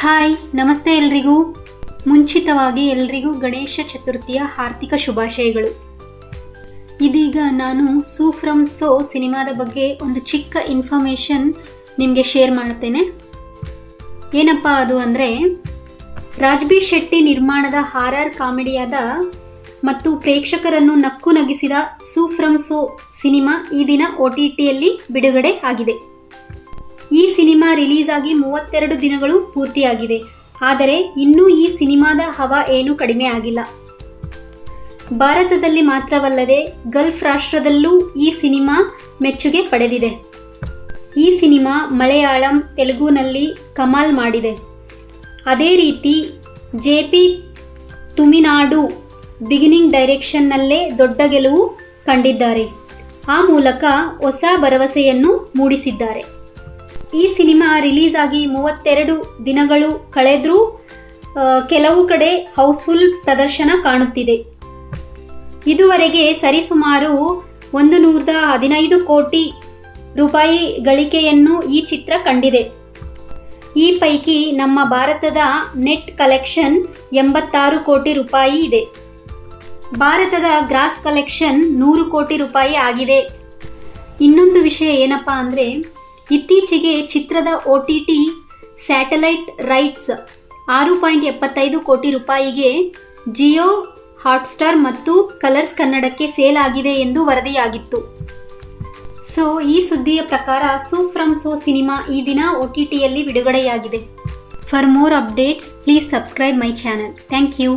Hi, ನಮಸ್ತೆ ಎಲ್ರಿಗೂ. ಮುಂಚಿತವಾಗಿ ಎಲ್ರಿಗೂ ಗಣೇಶ ಚತುರ್ಥಿಯ ಆರ್ಥಿಕ ಶುಭಾಶಯಗಳು. ಇದೀಗ ನಾನು ಸೂ ಫ್ರಮ್ ಸೋ ಸಿನಿಮಾದ ಬಗ್ಗೆ ಒಂದು ಚಿಕ್ಕ ಇನ್ಫಾರ್ಮೇಷನ್ ನಿಮಗೆ ಶೇರ್ ಮಾಡುತ್ತೇನೆ. ಏನಪ್ಪ ಅದು ಅಂದರೆ, ರಾಜ್ಬಿ ಶೆಟ್ಟಿ ನಿರ್ಮಾಣದ ಹಾರರ್ ಕಾಮಿಡಿಯಾದ ಮತ್ತು ಪ್ರೇಕ್ಷಕರನ್ನು ನಕ್ಕು ನಗಿಸಿದ ಸೂ ಫ್ರಮ್ ಸೋ ಸಿನಿಮಾ ಈ ದಿನ ಒ ಟಿ ಟಿಯಲ್ಲಿ ಬಿಡುಗಡೆ ಆಗಿದೆ. ಈ ಸಿನಿಮಾ ರಿಲೀಸ್ ಆಗಿ ಮೂವತ್ತೆರಡು ದಿನಗಳು ಪೂರ್ತಿಯಾಗಿದೆ. ಆದರೆ ಇನ್ನೂ ಈ ಸಿನಿಮಾದ ಹವಾ ಏನೂ ಕಡಿಮೆ ಆಗಿಲ್ಲ. ಭಾರತದಲ್ಲಿ ಮಾತ್ರವಲ್ಲದೆ ಗಲ್ಫ್ ರಾಷ್ಟ್ರದಲ್ಲೂ ಈ ಸಿನಿಮಾ ಮೆಚ್ಚುಗೆ ಪಡೆದಿದೆ. ಈ ಸಿನಿಮಾ ಮಲಯಾಳಂ, ತೆಲುಗುನಲ್ಲಿ ಕಮಾಲ್ ಮಾಡಿದೆ. ಅದೇ ರೀತಿ ಜೆ ಪಿ ತುಮಿನಾಡು ಬಿಗಿನಿಂಗ್ ಡೈರೆಕ್ಷನ್ನಲ್ಲೇ ದೊಡ್ಡ ಗೆಲುವು ಕಂಡಿದ್ದಾರೆ. ಆ ಮೂಲಕ ಹೊಸ ಭರವಸೆಯನ್ನು ಮೂಡಿಸಿದ್ದಾರೆ. ಈ ಸಿನಿಮಾ ರಿಲೀಸ್ ಆಗಿ ಮೂವತ್ತೆರಡು ದಿನಗಳು ಕಳೆದರೂ ಕೆಲವು ಕಡೆ ಹೌಸ್ಫುಲ್ ಪ್ರದರ್ಶನ ಕಾಣುತ್ತಿದೆ. ಇದುವರೆಗೆ ಸರಿಸುಮಾರು ಒಂದು ನೂರದ ಹದಿನೈದು ಕೋಟಿ ರೂಪಾಯಿ ಗಳಿಕೆಯನ್ನು ಈ ಚಿತ್ರ ಕಂಡಿದೆ. ಈ ಪೈಕಿ ನಮ್ಮ ಭಾರತದ ನೆಟ್ ಕಲೆಕ್ಷನ್ ಎಂಬತ್ತಾರು ಕೋಟಿ ರೂಪಾಯಿ ಇದೆ. ಭಾರತದ ಗ್ರಾಸ್ ಕಲೆಕ್ಷನ್ ನೂರು ಕೋಟಿ ರೂಪಾಯಿ ಆಗಿದೆ. ಇನ್ನೊಂದು ವಿಷಯ ಏನಪ್ಪಾ ಅಂದರೆ ಇತ್ತೀಚೆಗೆ ಚಿತ್ರದ O T T satellite rights ಆರು ಪಾಯಿಂಟ್ ಎಪ್ಪತ್ತೈದು ಕೋಟಿ ರೂಪಾಯಿಗೆ ಜಿಯೋ ಹಾಟ್ಸ್ಟಾರ್ ಮತ್ತು ಕಲರ್ಸ್ ಕನ್ನಡಕ್ಕೆ ಸೇಲ್ ಆಗಿದೆ ಎಂದು ವರದಿಯಾಗಿತ್ತು. ಸೊ, ಈ ಸುದ್ದಿಯ ಪ್ರಕಾರ ಸೂ ಫ್ರಮ್ ಸೋ ಸಿನಿಮಾ ಈ ದಿನ ಒ ಟಿ ಟಿಯಲ್ಲಿ ಬಿಡುಗಡೆಯಾಗಿದೆ. For more updates, please subscribe my channel. Thank you.